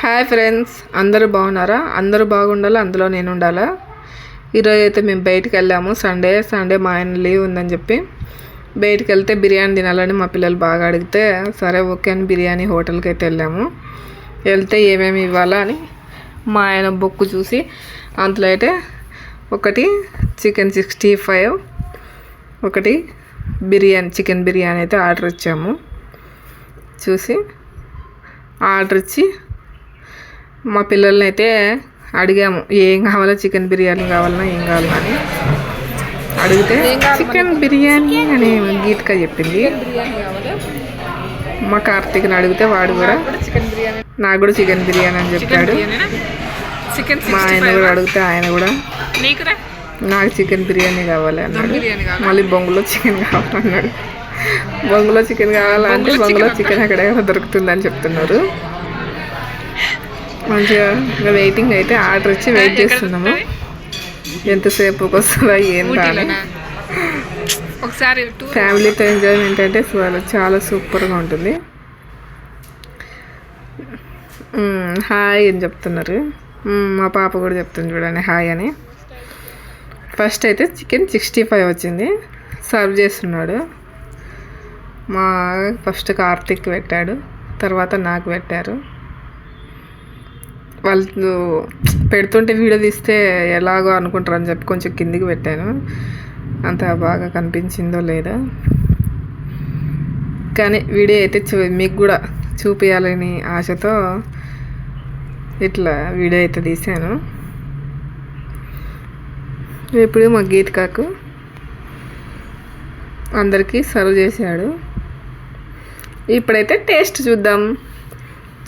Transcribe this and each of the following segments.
Hi friends అందరూ బాగున్నారా? అందరూ బాగుండాలా? అందులో నేను ఉండాలా ఈరోజు అయితే మేము బయటికి వెళ్ళాము. సండే సండే మా ఆయన లీవ్ ఉందని చెప్పి బయటికి వెళ్తే బిర్యానీ తినాలని మా పిల్లలు బాగా అడిగితే సరే ఓకే అని బిర్యానీ హోటల్కి అయితే వెళ్ళాము. వెళ్తే ఏమేమి ఇవ్వాలా అని మా ఆయన బుక్ చూసి అందులో అయితే ఒకటి చికెన్ సిక్స్టీ ఫైవ్ ఒకటి బిర్యానీ చికెన్ బిర్యానీ అయితే ఆర్డర్ ఇచ్చాము. చూసి ఆర్డర్ ఇచ్చి మా పిల్లల్ని అయితే అడిగాము ఏం కావాలో? చికెన్ బిర్యానీ కావాలన్నా ఏం కావాలన్నా అని. అడిగితే చికెన్ బిర్యానీ అని గీతక చెప్పింది. మా కార్తీక్ని అడిగితే వాడు కూడా చికెన్ బిర్యానీ. నాకు కూడా చికెన్ బిర్యానీ అని చెప్పాడు. చికెన్ మా ఆయన కూడా అడిగితే ఆయన కూడా నాకు చికెన్ బిర్యానీ కావాలి అన్నాడు? మళ్ళీ బొంగులో చికెన్ కావాలన్నాడు. బొంగులో చికెన్ కావాలంటే బొంగులో చికెన్ ఎక్కడెక్కడ దొరుకుతుందని చెప్తున్నారు. మంచిగా వెయిటింగ్ అయితే ఆర్డర్ ఇచ్చి వెయిట్ చేస్తున్నాము. ఎంతసేపు వస్తుందా అని. ఊటీలోనా? ఒకసారి ఫ్యామిలీతో ఎంజాయ్మెంట్ అంటే చాలా- చాలా సూపర్గా ఉంటుంది. హాయ్ అని చెప్తున్నారు. మా పాప కూడా చెప్తుంది చూడండి హాయ్ అని. ఫస్ట్ అయితే చికెన్ సిక్స్టీ ఫైవ్ వచ్చింది. సర్వ్ చేస్తున్నాడు. మా ఫస్ట్ కార్తిక్ పెట్టాడు. తర్వాత నాకు పెట్టారు. వాళ్ళు పెడుతుంటే వీడియో తీస్తే ఎలాగో అనుకుంటారు అని చెప్పి కొంచెం కిందికి పెట్టాను. అంత బాగా కనిపించిందో లేదో. కానీ వీడియో అయితే చూ మీకు కూడా చూపించాలని ఆశతో ఇట్లా వీడియో అయితే తీశాను. ఇప్పుడు మా గీతికాకు అందరికీ సర్వ్ చేశాడు. ఇప్పుడైతే టేస్ట్ చూద్దాం.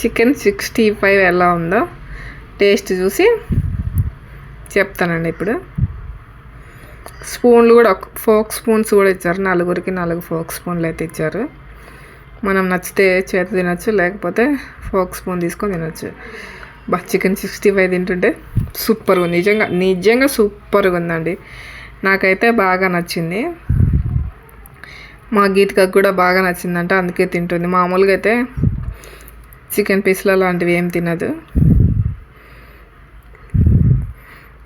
చికెన్ సిక్స్టీ ఫైవ్ ఎలా ఉందో. టేస్ట్ చూసి చెప్తానండి ఇప్పుడు. స్పూన్లు కూడా ఒక ఫోక్ స్పూన్స్ కూడా ఇచ్చారు. నలుగురికి నాలుగు ఫోక్ స్పూన్లు అయితే ఇచ్చారు. మనం నచ్చితే చేతి తినచ్చు లేకపోతే ఫోక్ స్పూన్ తీసుకొని తినచ్చు. బా చికెన్ సిక్స్టీ ఫైవ్ తింటుంటే సూపర్గా ఉంది. నిజంగా నిజంగా సూపర్గా ఉందండి. నాకైతే బాగా నచ్చింది. మా గీతికకు కూడా బాగా నచ్చిందంట అందుకే తింటుంది. మామూలుగా అయితే చికెన్ పీస్ల అలాంటివి ఏం తినదు.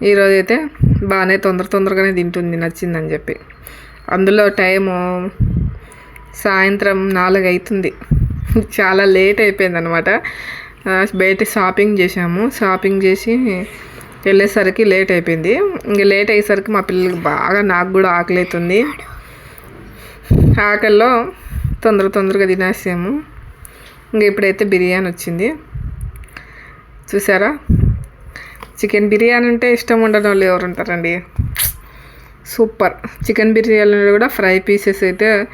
ఈరోజు అయితే బాగానే తొందర తొందరగానే తింటుంది నచ్చిందని చెప్పి. అందులో టైము సాయంత్రం నాలుగు అవుతుంది చాలా లేట్ అయిపోయింది అనమాట బయట షాపింగ్ చేసాము షాపింగ్ చేసి వెళ్ళేసరికి లేట్ అయిపోయింది. ఇంక లేట్ అయ్యేసరికి మా పిల్లలకి బాగా నాకు కూడా ఆకలి అవుతుంది ఆకలిలో తొందర తొందరగా తినేసాము ఇంక ఇప్పుడైతే బిర్యానీ వచ్చింది. చూసారా? చికెన్ బిర్యానీ అంటే ఇష్టం ఉండడం వాళ్ళు ఎవరు ఉంటారండి? సూపర్. చికెన్ బిర్యానీలో కూడా ఫ్రై పీసెస్ అయితే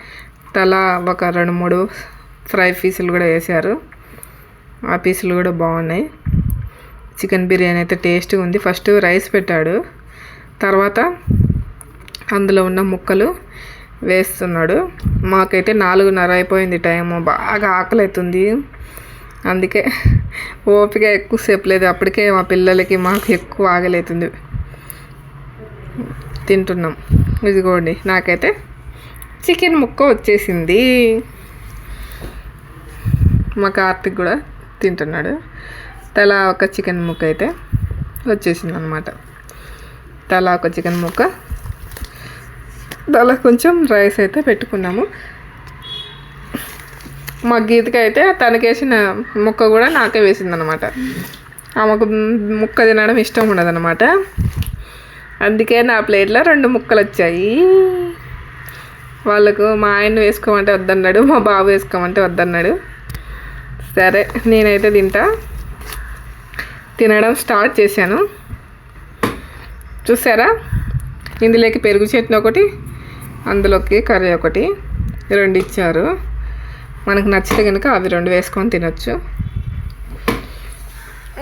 తలా ఒక రెండు మూడు ఫ్రై పీసులు కూడా వేశారు. ఆ పీసులు కూడా బాగున్నాయి. చికెన్ బిర్యానీ అయితే టేస్ట్గా ఉంది. ఫస్ట్ రైస్ పెట్టాడు. తర్వాత అందులో ఉన్న ముక్కలు వేస్తున్నాడు. మాకైతే నాలుగున్నర అయిపోయింది టైము. బాగా ఆకలి అవుతుంది అందుకే ఓపిక ఎక్కువసేపు లేదు. అప్పటికే మా పిల్లలకి మాకు ఎక్కువ ఆగలేతుంది. తింటున్నాం. ఇదిగోండి నాకైతే చికెన్ ముక్క వచ్చేసింది. మా కార్తిక్ కూడా తింటున్నాడు. తలా ఒక చికెన్ ముక్క అయితే వచ్చేసింది అనమాట తలా ఒక చికెన్ ముక్క. తలా కొంచెం రైస్ అయితే పెట్టుకున్నాము. మా గీతకి అయితే తనకేసిన ముక్క కూడా నాకే వేసింది అనమాట ఆమెకు ముక్క తినడం ఇష్టం ఉండదన్నమాట. అందుకే నా ప్లేట్లో రెండు ముక్కలు వచ్చాయి వాళ్ళకు మా ఆయన వేసుకోమంటే వద్దన్నాడు మా బాబు వేసుకోమంటే వద్దన్నాడు. సరే నేనైతే తింటా. తినడం స్టార్ట్ చేశాను. చూసారా? ఇందులోకి పెరుగు చట్నీ ఒకటి అందులోకి కర్రీ ఒకటి రెండు ఇచ్చారు. మనకు నచ్చితే కనుక అవి రెండు వేసుకొని తినచ్చు.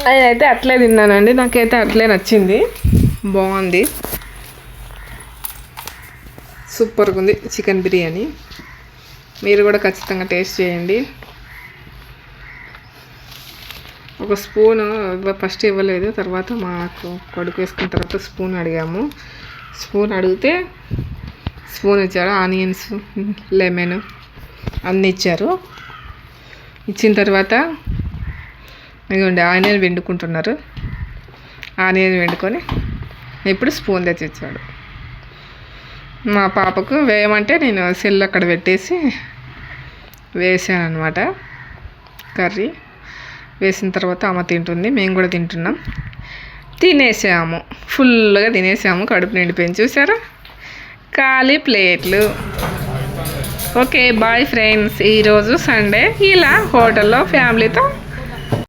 నేనైతే అట్లే తిన్నానండి. నాకైతే అట్లే నచ్చింది. బాగుంది. సూపర్గా ఉంది చికెన్ బిర్యానీ. మీరు కూడా ఖచ్చితంగా టేస్ట్ చేయండి. ఒక స్పూన్ ఫస్ట్ ఇవ్వలేదు. తర్వాత మాకు కొడుకు వేసుకున్న తర్వాత స్పూన్ అడిగాము. స్పూన్ అడిగితే స్పూన్ ఇచ్చాడు ఆనియన్స్ లెమన్. అన్నీ ఇచ్చారు ఇచ్చిన తర్వాత ఇదిగోండి ఆనియన్ వండుకుంటున్నారు. ఆనియన్ వండుకొని ఇప్పుడు స్పూన్ తెచ్చి ఇచ్చాడు. మా పాపకు వేయమంటే నేను సెల్ అక్కడ పెట్టేసి వేసాను అనమాట కర్రీ వేసిన తర్వాత అమ్మ తింటుంది మేము కూడా తింటున్నాం. తినేసాము ఫుల్గా తినేసాము కడుపు నిండిపోయింది. చూసారా? ఖాళీ ప్లేట్లు. ఓకే బాయ్ ఫ్రెండ్స్ ఈరోజు సండే ఇలా హోటల్లో ఫ్యామిలీతో